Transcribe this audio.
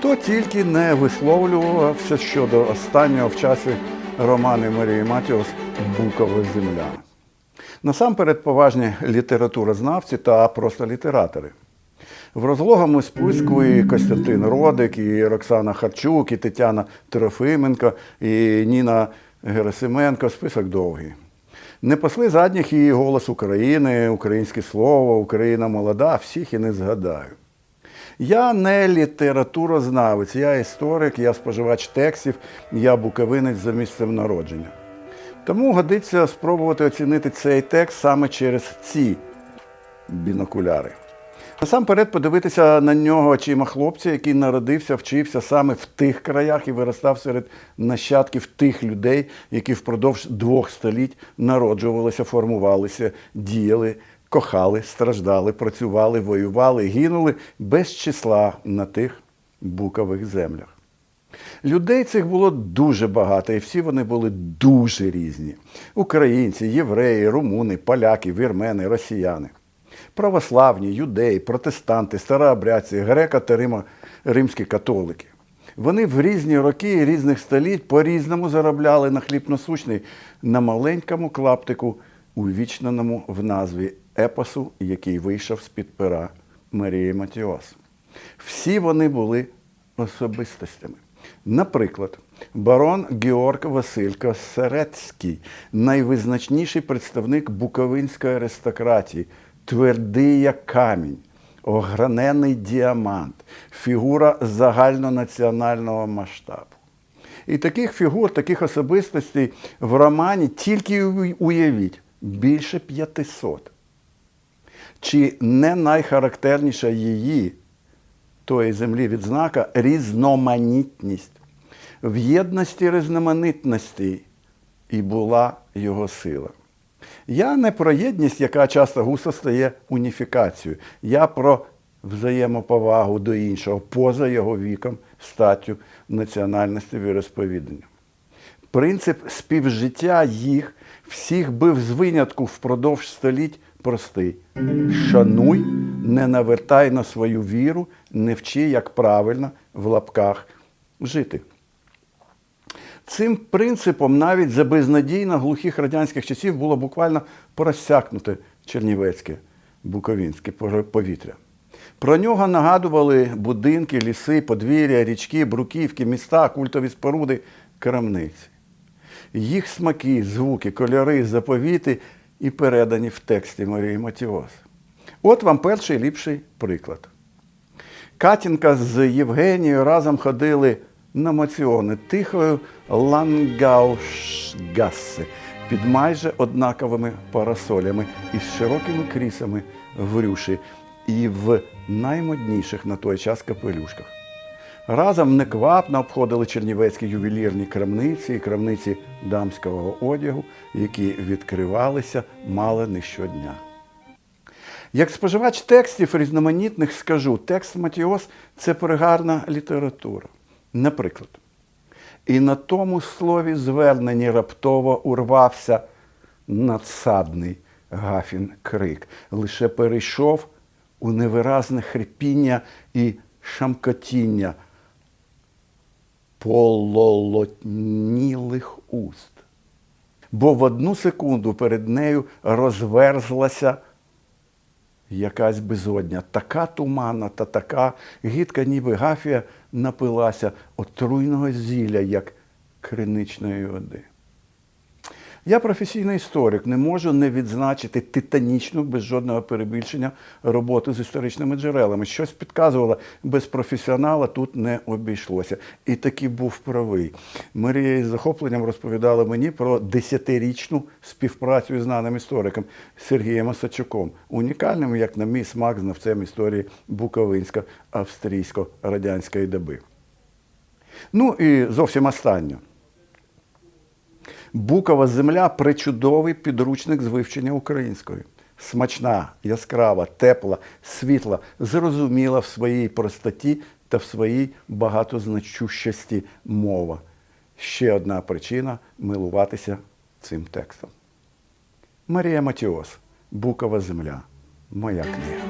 Хто тільки не висловлювався щодо останнього в часі романи Марії Матіос Букова земля. Насамперед поважні літературознавці та просто літератори. В розлогому списку і Костянтин Родик, і Роксана Харчук, і Тетяна Трофименко, і Ніна Герасименко. Список довгий. Не пасли задніх і голос України, українське слово, Україна молода, всіх і не згадаю. Я не літературознавець, я історик, я споживач текстів, я буковинець за місцем народження. Тому годиться спробувати оцінити цей текст саме через ці бінокуляри. Насамперед подивитися на нього очима хлопця, який народився, вчився саме в тих краях і виростав серед нащадків тих людей, які впродовж двох століть народжувалися, формувалися, діяли, кохали, страждали, працювали, воювали, гинули без числа на тих букових землях. Людей цих було дуже багато, і всі вони були дуже різні: українці, євреї, румуни, поляки, вірмени, росіяни, православні, юдеї, протестанти, старообрядці, греко та римські католики. Вони в різні роки різних століть по-різному заробляли на хліб насущний на маленькому клаптику, увічненому в назві епосу, який вийшов з-під пера Марії Матіос. Всі вони були особистостями. Наприклад, барон Георг Василько Серецький, найвизначніший представник буковинської аристократії, твердий як камінь, огранений діамант, фігура загальнонаціонального масштабу. І таких фігур, таких особистостей в романі тільки уявіть більше 500. Чи не найхарактерніша її тої землі відзнака різноманітність. В єдності різноманітності і була його сила. Я не про єдність, яка часто густо стає уніфікацією. Я про взаємоповагу до іншого поза його віком, статтю, національності, віросповідання. Принцип співжиття їх всіх бив з винятку впродовж століть простий. Шануй, не навертай на свою віру, не вчи, як правильно в лапках жити. Цим принципом навіть за безнадійно глухих радянських часів було буквально просякнуте чернівецьке, буковінське повітря. Про нього нагадували будинки, ліси, подвір'я, річки, бруківки, міста, культові споруди, крамниці. Їх смаки, звуки, кольори, заповіти і передані в тексті Марії Матіос. От вам перший ліпший приклад. Катінка з Євгенією разом ходили на маціони тихою Лангаушгассе під майже однаковими парасолями із широкими крісами в рюші і в наймодніших на той час капелюшках. Разом неквапно обходили чернівецькі ювелірні крамниці і крамниці дамського одягу, які відкривалися мало не щодня. Як споживач текстів різноманітних скажу, текст Матіос це пригарна література. Наприклад, і на тому слові зверненні раптово урвався надсадний гафін крик, лише перейшов у невиразне хрипіння і шамкотіння пололотнілих уст. Бо в одну секунду перед нею розверзлася якась безодня, така туманна та така гідка, ніби гафія напилася отруйного зілля, як криничної води. Я професійний історик, не можу не відзначити титанічну, без жодного перебільшення, роботу з історичними джерелами. Щось підказувало, без професіонала тут не обійшлося. І таки був правий. Марія із захопленням розповідала мені про десятирічну співпрацю з знаним істориком Сергієм Осадчуком, унікальним, як на мій смак, знавцем історії Буковинсько-австрійсько-радянської доби. Ну і зовсім останнє. Букова земля причудовий підручник з вивчення української. Смачна, яскрава, тепла, світла, зрозуміла в своїй простоті та в своїй багатозначущості мова. Ще одна причина милуватися цим текстом. Марія Матіос, Букова земля. Моя книга.